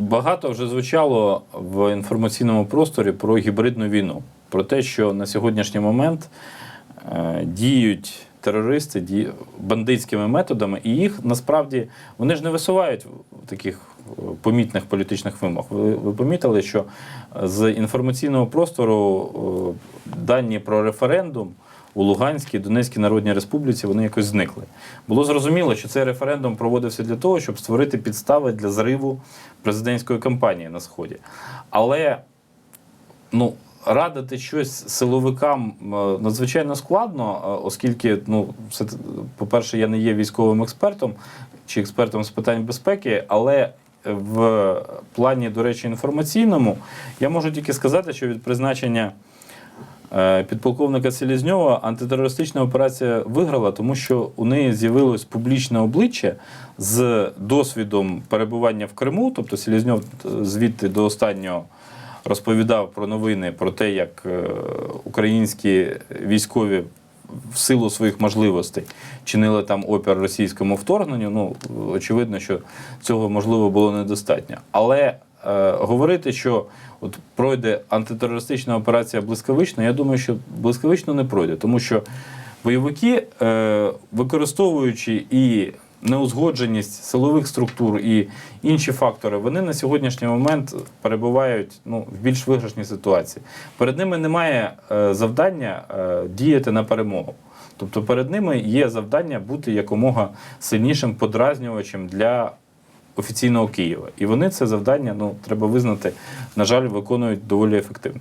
Багато вже звучало в інформаційному просторі про гібридну війну, про те, що на сьогоднішній момент е, діють терористи ді... бандитськими методами, і їх насправді вони ж не висувають таких е, помітних політичних вимог. Ви, ви помітили, що з інформаційного простору е, дані про референдум. У Луганській Донецькій Народній Республіці вони якось зникли. Було зрозуміло, що цей референдум проводився для того, щоб створити підстави для зриву президентської кампанії на Сході. Але ну, радити щось силовикам е, надзвичайно складно, е, оскільки, ну, по-перше, я не є військовим експертом чи експертом з питань безпеки, але в плані, до речі, інформаційному я можу тільки сказати, що від призначення підполковника Селізньова антитерористична операція виграла, тому що у неї з'явилось публічне обличчя з досвідом перебування в Криму. Тобто Селізньов е, звідти до останнього розповідав про новини про те, як е, українські військові в силу своїх можливостей чинили там опір російському вторгненню. Ну очевидно, що цього можливо було недостатньо. Але е, говорити, що от пройде антитерористична операція блискавично, я думаю, що блискавично не пройде, тому що бойовики, е, використовуючи і неузгодженість силових структур і інші фактори, вони на сьогоднішній момент перебувають ну, в більш виграшній ситуації. Перед ними немає е, завдання е, діяти на перемогу. Тобто перед ними є завдання бути якомога сильнішим подразнювачем для офіційного Києва. І вони це завдання, ну треба визнати, на жаль, виконують доволі ефективно.